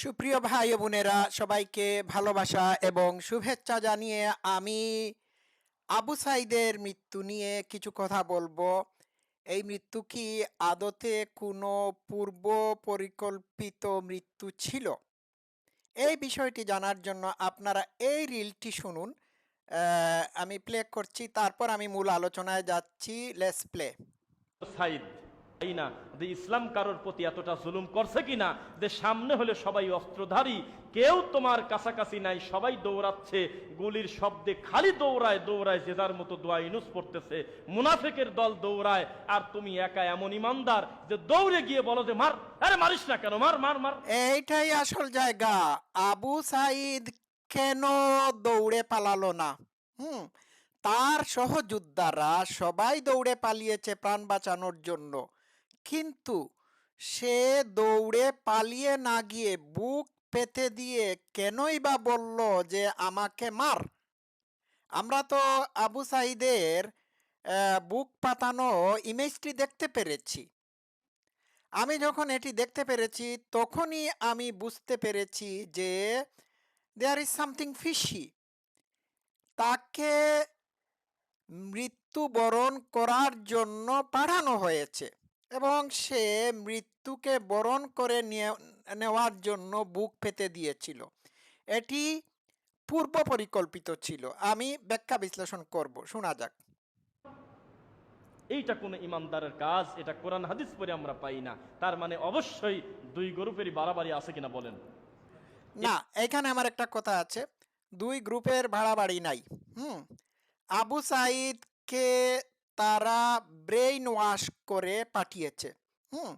সুপ্রিয় ভাই বোনেরা, সবাইকে ভালোবাসা এবং শুভেচ্ছা জানিয়ে আমি আবু সাইদের মৃত্যু নিয়ে কিছু কথা বলব। এই মৃত্যু কি আদতে কোনো পূর্ব পরিকল্পিত মৃত্যু ছিল? এই বিষয়টি জানার জন্য আপনারা এই রিলটি শুনুন। আমি প্লে করছি, তারপর আমি মূল আলোচনায় যাচ্ছি। লেস প্লে সাইদ তাই না। যে ইসলাম কারোর প্রতি এতটা জুলুম করছে কিনা, যে সামনে হলে সবাই অস্ত্রধারী, কেউ তোমার কাছাকাছি নাই, সবাই দৌড়াচ্ছে, গুলির শব্দে খালি দৌড়ায় দৌড়ায় যে যার মতো দোয়া ইনুস পড়তেছে। মুনাফেকের দল দৌড়ায়, আর তুমি একা এমন ইমানদার যে দৌড়ে গিয়ে বলো যে, মার, আরে মারিস না কেন, মার মার মার। এইটাই আসল জায়গা। আবু সাইদ কেন দৌড়ে পালালো না? হুম, তার সহযোদ্ধারা সবাই দৌড়ে পালিয়েছে প্রাণ বাঁচানোর জন্য। কিন্তু সে দৌড়ে পালিয়ে না গিয়ে বুক পেতে দিয়ে কেনই বা বলল যে আমাকে মার? আমরা তো আবু সাইদের বুক পাতানো ইমেজটি দেখতে পেরেছি। আমি যখন এটি দেখতে পেরেছি, তখনই আমি বুঝতে পেরেছি যে দেয়ার ইজ সামথিং ফিশি তাকে মৃত্যুবরণ করার জন্য পাঠানো হয়েছে। এবং সে মৃত্যুকে বরণ করে নিয়ে- নেওয়ার জন্য বুক পেতে দিয়েছিল। এটি পূর্ব পরিকল্পিত ছিল। আমি ব্যাখ্যা বিশ্লেষণ করব। শোনা যাক। এইটা কোনো ইমানদারের কাজ এটা কোরআন হাদিস পরে আমরা পাই না। তার মানে অবশ্যই দুই গ্রুপেরই বাড়াবাড়ি আছে কিনা বলেন। না এখানে আমার একটা কথা আছে। দুই গ্রুপের ভাড়া বাড়ি নাই। হুম আবু সাইদকে তারা ব্রেইন ওয়াশ করে পাঠিয়েছে। হুম?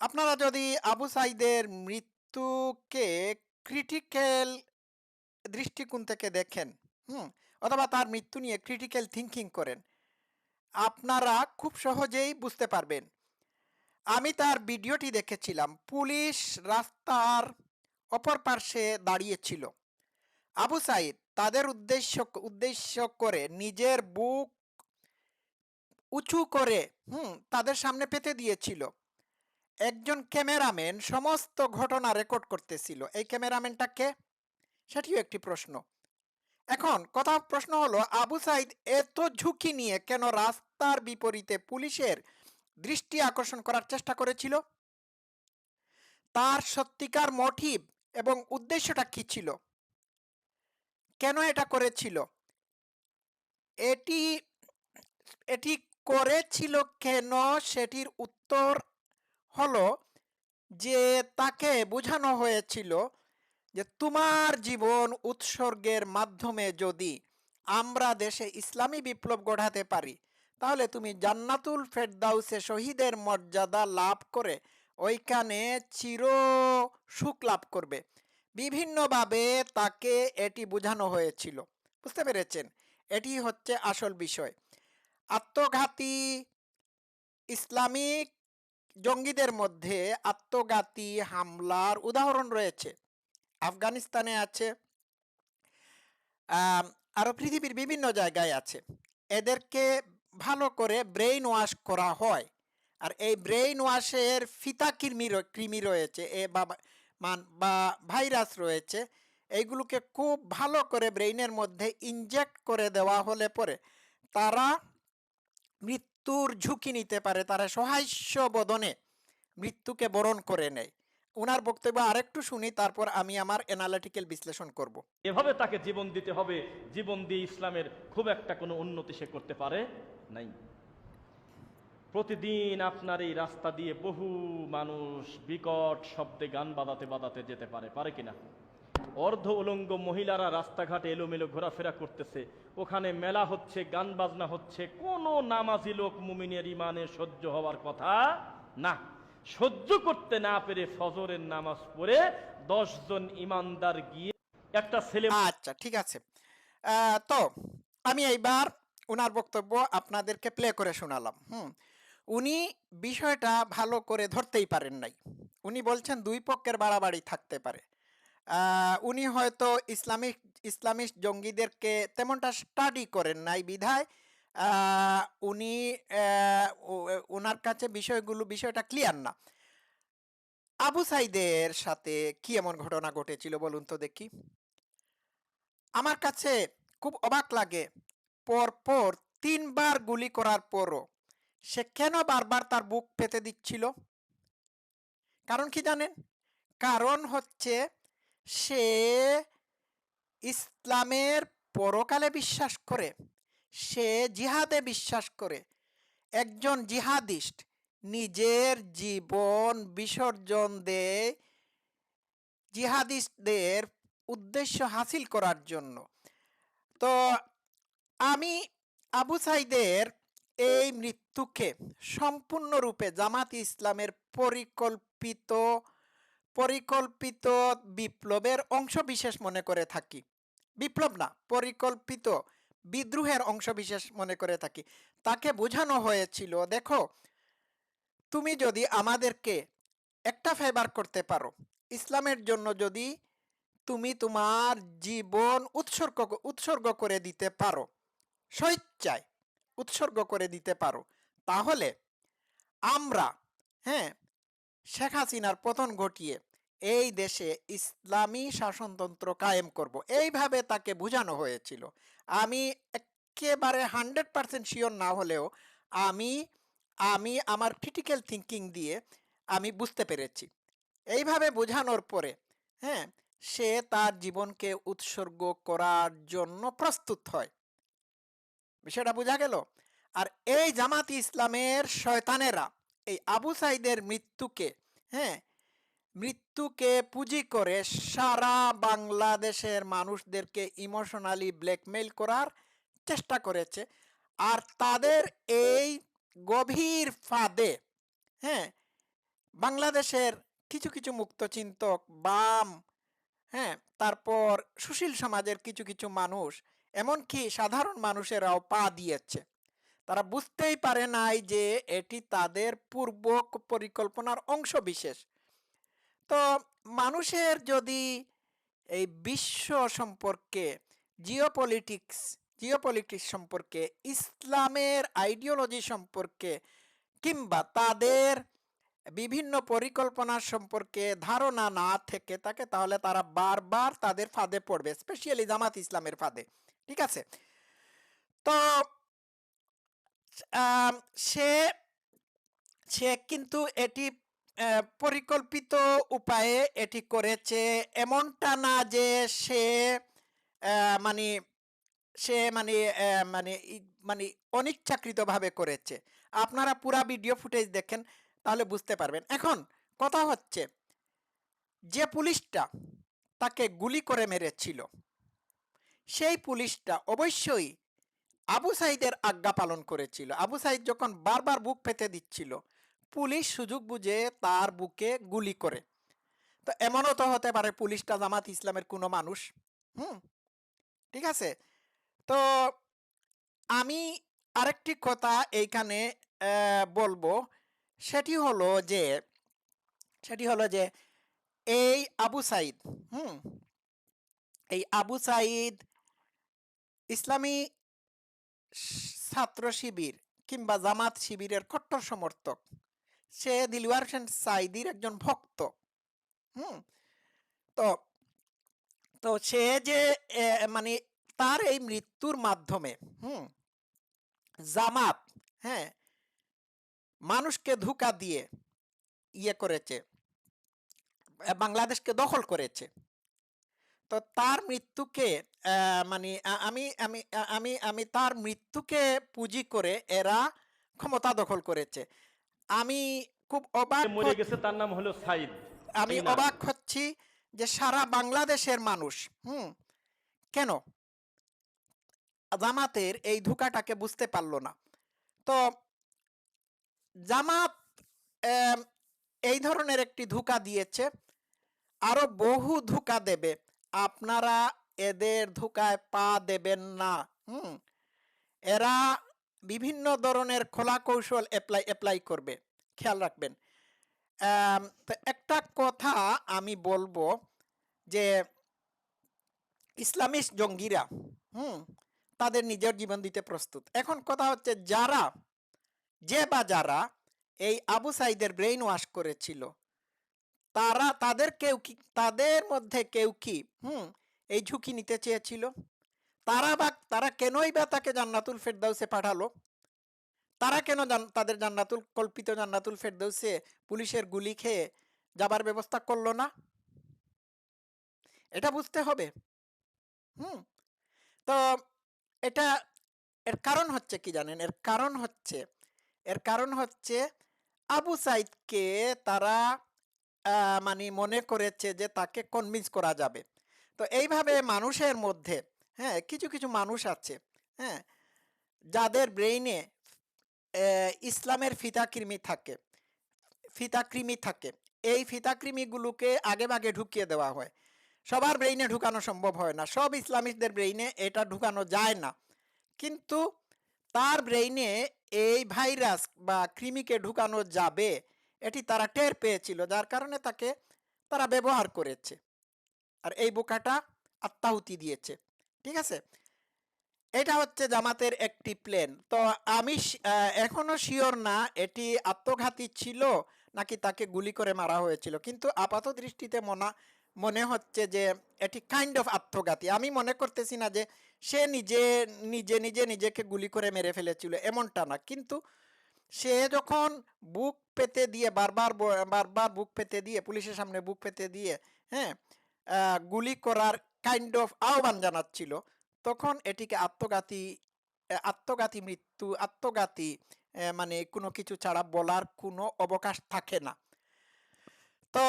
আপনারা যদি আবু সাইদের মৃত্যুকে ক্রিটিক্যাল দৃষ্টিকোণ থেকে দেখেন, হুম? অথবা তার মৃত্যু নিয়ে ক্রিটিক্যাল থিঙ্কিং করেন, আপনারা খুব সহজেই বুঝতে পারবেন। আমি তার ভিডিওটি দেখেছিলাম। পুলিশ রাস্তার অপর পার্শ্বে দাঁড়িয়েছিল। আবু সাইদ তাদের উদ্দেশ্য উদ্দেশ্য করে নিজের বুক উঁচু করে, হুম, তাদের সামনে পেতে দিয়েছিল। একজন ক্যামেরাম্যান সমস্ত ঘটনা রেকর্ড করতেছিল। এই ক্যামেরাম্যানটা কে? সেটিও একটি প্রশ্ন। এখন কথা, প্রশ্ন হলো, আবু সাইদ এত ঝুঁকি নিয়ে কেন রাস্তার বিপরীতে পুলিশের দৃষ্টি আকর্ষণ করার চেষ্টা করেছিল? তার সত্যিকার মোটিভ এবং উদ্দেশ্যটা কি ছিল? কেন এটা করেছিল? এটি এটি করেছিল কেন? সেটির উত্তর হলো যে তাকে বোঝানো হয়েছিল যে তোমার জীবন উৎসর্গের মাধ্যমে যদি আমরা দেশে ইসলামী বিপ্লব গড়াতে পারি, তাহলে তুমি জান্নাতুল ফেরদাউসে শহীদের মর্যাদা লাভ করে ওইখানে চির সুখ লাভ করবে। বিভিন্নভাবে তাকে এটি বোঝানো হয়েছিল। বুঝতে পেরেছেন? এটি হচ্ছে আসল বিষয়। আত্মঘাতী ইসলামিক জঙ্গিদের মধ্যে আত্মঘাতী হামলার উদাহরণ রয়েছে। আফগানিস্তানে আছে আম, আরও পৃথিবীর বিভিন্ন জায়গায় আছে। এদেরকে ভালো করে ব্রেইন ওয়াশ করা হয়। আর এই ব্রেইন ওয়াশের ফিতা কৃমি কৃমি রয়েছে এ বা- মান- বা ভাইরাস রয়েছে। এইগুলোকে খুব ভালো করে ব্রেইনের মধ্যে ইনজেক্ট করে দেওয়া হলে পরে তারা মৃত্যুর ঝুঁকি নিতে পারে, তারা সহাস্য বদনে মৃত্যুকে বরণ করে নেয়। ওনার বক্তব্য আরেকটু শুনি, তারপর আমি আমার অ্যানালিটিক্যাল বিশ্লেষণ করব। এভাবে তাকে জীবন দিতে হবে, জীবন দিয়ে ইসলামের খুব একটা কোনো উন্নতি সে করতে পারে নাই। প্রতিদিন আপনার এই রাস্তা দিয়ে বহু মানুষ বিকট শব্দে গান বাজাতে বাজাতে যেতে পারে পারে কিনা? অর্ধ উলঙ্গ মহিলারা রাস্তাঘাটে এলোমেলো ঘোরাফেরা করতেছে। ওখানে মেলা হচ্ছে, গান বাজনা হচ্ছে। কোনো নামাজি লোক মুমিনের ইমানে সহ্য হওয়ার কথা না। সহ্য করতে না পেরে ফজরের নামাজ পড়ে দশজন ইমানদার গিয়ে একটা ছেলে আচ্ছা ঠিক আছে। তো আমি এইবার ওনার বক্তব্য আপনাদেরকে প্লে করে শোনালাম। হুম, উনি বিষয়টা ভালো করে ধরতেই পারেন নাই। উনি বলছেন দুই পক্ষের বাড়াবাড়ি থাকতে পারে। উনি হয়তো ইসলামিক ইসলামিক জঙ্গিদেরকে তেমনটা স্টাডি করেন নাই বিধায়। উনি ওনার কাছে বিষয়গুলো, বিষয়টা ক্লিয়ার না। আবু সাইদের সাথে কি এমন ঘটনা ঘটেছিল বলুন তো দেখি। আমার কাছে খুব অবাক লাগে, পর পর তিনবার গুলি করার পরও সে কেন বারবার তার বুক পেতে দিচ্ছিল? কারণ কি জানেন? কারণ হচ্ছে সে ইসলামের পরকালে বিশ্বাস করে, সে জিহাদে বিশ্বাস করে। একজন জিহাদিস্ট নিজের জীবন বিসর্জন দেয় জিহাদিস্টদের উদ্দেশ্য হাসিল করার জন্য। তো আমি আবু সাইদের এই মৃত্যুকে সম্পূর্ণরূপে জামাত ইসলামের পরিকল্পিত পরিকল্পিত বিপ্লবের অংশবিশেষ মনে করে থাকি। বিপ্লব না, পরিকল্পিত বিদ্রোহের অংশবিশেষ মনে করে থাকি। তাকে বোঝানো হয়েছিল, দেখো, তুমি যদি আমাদেরকে একটা ফেভার করতে পারো, ইসলামের জন্য যদি তুমি তোমার জীবন উৎসর্গ উৎসর্গ করে দিতে পারো, স্বেচ্ছায় উৎসর্গ করে দিতে পারো, তাহলে আমরা হ্যাঁ শেখ হাসিনার পতন ঘটিয়ে এই দেশে ইসলামী শাসনতন্ত্র কায়েম করব। এইভাবে তাকে বোঝানো হয়েছিল। আমি একেবারে হান্ড্রেড পার্সেন্ট শিওর না হলেও আমি আমি আমার ক্রিটিক্যাল থিঙ্কিং দিয়ে আমি বুঝতে পেরেছি। এইভাবে বোঝানোর পরে হ্যাঁ সে তার জীবনকে উৎসর্গ করার জন্য প্রস্তুত হয়। বিষয়টা বোঝা গেল। আর এই জামাত ইসলামের শয়তানেরা এই আবু সাইদের মৃত্যুকে হ্যাঁ? মৃত্যুকে পুঁজি করে সারা বাংলাদেশের মানুষদেরকে ইমোশনালি ব্ল্যাকমেইল করার চেষ্টা করেছে। আর তাদের এই গভীর ফাঁদে হ্যাঁ? বাংলাদেশের কিছু কিছু মুক্তচিন্তক বাম হ্যাঁ? তারপর সুশীল সমাজের কিছু কিছু মানুষ, এমনকি সাধারণ মানুষেরাও পা দিয়েছে। তারা বুঝতেই পারে নাই যে এটি তাদের পূর্ব পরিকল্পনার অংশ বিশেষ। তো মানুষের যদি এই বিশ্ব সম্পর্কে জিওপলিটিক্স জিওপলিটিক্স সম্পর্কে, ইসলামের আইডিওলজি সম্পর্কে কিংবা তাদের বিভিন্ন পরিকল্পনা সম্পর্কে ধারণা না থেকে থাকে, তাহলে তারা বারবার তাদের ফাঁদে পড়বে স্পেশালি জামাত ইসলামের ফাঁদে। ঠিক আছে? তো সে সে কিন্তু এটি পরিকল্পিত উপায়ে এটি করেছে। এমনটা না যে সে মানে সে মানে মানে মানে অনিচ্ছাকৃতভাবে করেছে। আপনারা পুরা ভিডিও ফুটেজ দেখেন, তাহলে বুঝতে পারবেন। এখন কথা হচ্ছে, যে পুলিশটা তাকে গুলি করে মেরেছিল, সেই পুলিশটা অবশ্যই আবু সাইদের আজ্ঞা পালন করেছিল। আবু সাইদ যখন বারবার বুক পেতে দিচ্ছিল, পুলিশ সুযোগ বুঝে তার বুকে গুলি করে। তো এমনও তো হতে পারে পুলিশটা জামাত ইসলামের কোনো মানুষ। হুম, ঠিক আছে? তো আমি আরেকটি কথা এইখানে বলব। সেটি হলো যে, সেটি হলো যে, এই আবু সাইদ, হুম, এই আবু সাইদ ইসলামী ছাত্র শিবির কিংবা জামাত শিবিরের কট্টর সমর্থক। সে দিলওয়ার হোসেন সাইদির একজন ভক্ত। হুম? তো তো সে যে মানে তার এই মৃত্যুর মাধ্যমে, হুম? জামাত হ্যাঁ? মানুষকে ধোঁকা দিয়ে ইয়ে করেছে বাংলাদেশকে দখল করেছে। তো তার মৃত্যুকে আহ, মানে আমি আমি আমি আমি তার মৃত্যুকে পুঁজি করে এরা ক্ষমতা দখল করেছে। আমি খুব অবাক মরে গেছে তার নাম হলো সাইদ। আমি অবাক হচ্ছি যে সারা বাংলাদেশের মানুষ হুম কেন? জামাতের এই ধোঁকাটাকে বুঝতে পারল না। তো জামাত এই ধরনের একটি ধোঁকা দিয়েছে আরও বহু ধোঁকা দেবে। আপনারা এদের ধোঁকায় পা দেবেন না, হুম? এরা বিভিন্ন ধরনের খোলা কৌশল অ্যাপ্লাই অ্যাপ্লাই করবে। খেয়াল রাখবেন। একটা কথা আমি বলব যে, ইসলামিস্ট জঙ্গিরা, হুম? তাদের নিজের জীবন দিতে প্রস্তুত। এখন কথা হচ্ছে যারা, যে বা যারা এই আবু সাইদের ব্রেইন ওয়াশ করেছিল তারা, তাদের কেউ কি, তাদের মধ্যে কেউ কি, হুম, এই ঝুঁকি নিতে চেয়েছিল? তারা বা, তারা কেনই বা তাকে জান্নাতুল ফেরদাউসে পাঠালো? তারা কেন তাদের জান্নাতুল, কল্পিত জান্নাতুল ফেরদৌসে পুলিশের গুলি খেয়ে যাবার ব্যবস্থা করল না? এটা বুঝতে হবে। হুম, তো এটা, এর কারণ হচ্ছে কি জানেন? এর কারণ হচ্ছে, এর কারণ হচ্ছে আবু সাইদকে তারা মানে মনে করেছে যে তাকে কনভিন্স করা যাবে। তো এইভাবে মানুষের মধ্যে হ্যাঁ কিছু কিছু মানুষ আছে হ্যাঁ যাদের ব্রেইনে ইসলামের ফিতাকৃমি থাকে ফিতাকৃমি থাকে। এই ফিতাকৃমিগুলোকে আগে ভাগে ঢুকিয়ে দেওয়া হয়। সবার ব্রেইনে ঢুকানো সম্ভব হয় না। সব ইসলামিকদের ব্রেইনে এটা ঢুকানো যায় না। কিন্তু তার ব্রেইনে এই ভাইরাস বা কৃমিকে ঢুকানো যাবে এটি তারা টের পেয়েছিল যার কারণে তাকে তারা ব্যবহার করেছে। আর এই বোকাটা আত্মাহুতি দিয়েছে। ঠিক আছে? এটা হচ্ছে জামাতের একটি প্লেন। তো আমি শ- আহ, এখনও শিওর না এটি আত্মঘাতী ছিল নাকি তাকে গুলি করে মারা হয়েছিল। কিন্তু আপাত দৃষ্টিতে মনা মনে হচ্ছে যে এটি কাইন্ড অফ আত্মঘাতী। আমি মনে করতেছি না যে সে নিজে নিজে নিজে নিজেকে গুলি করে মেরে ফেলেছিল এমনটা না। কিন্তু সে যখন বুক পেতে দিয়ে বারবার বারবার বুক পেতে দিয়ে, পুলিশের সামনে বুক পেতে দিয়ে হ্যাঁ গুলি করার কাইন্ড অফ আহ্বান জানাচ্ছিল, তখন এটিকে আত্মঘাতী আত্মঘাতী মৃত্যু, আত্মঘাতী মানে কোনো কিছু ছাড়া বলার কোনো অবকাশ থাকে না। তো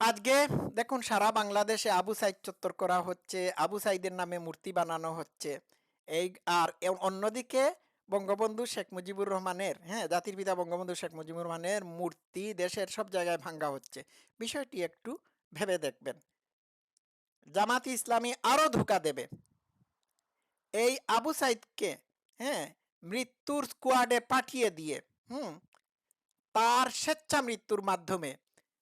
আজকে দেখুন, সারা বাংলাদেশে আবু সাইদ চত্বর করা হচ্ছে, আবু সাইদের নামে মূর্তি বানানো হচ্ছে, এই আর অন্যদিকে বঙ্গবন্ধু শেখ মুজিবুর রহমানের হ্যাঁ জাতির পিতা বঙ্গবন্ধু শেখ মুজিবুর রহমানের মূর্তি দেশের সব জায়গায় ভাঙ্গা হচ্ছে। বিষয়টি একটু ভেবে দেখবেন। জামাতি ইসলামী আরও ধোকা দেবে। এই আবু সাইদকে হ্যাঁ মৃত্যুর স্কোয়াডে পাঠিয়ে দিয়ে, হুম, তার স্বেচ্ছা মৃত্যুর মাধ্যমে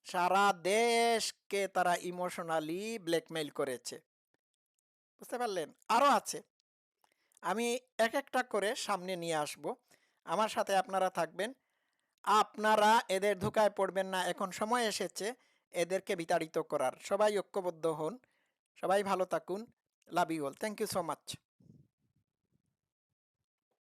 সারা দেশকে তারা ইমোশনালি ব্ল্যাকমেইল করেছে। বুঝতে পারলেন? আরও আছে। আমি এক একটা করে সামনে নিয়ে আসব। আমার সাথে আপনারা থাকবেন। আপনারা এদের ধোকায় পড়বেন না। এখন সময় এসেছে এদেরকে বিতাড়িত করার। সবাই ঐক্যবদ্ধ হন। সবাই ভালো থাকুন। Love you all thank you so much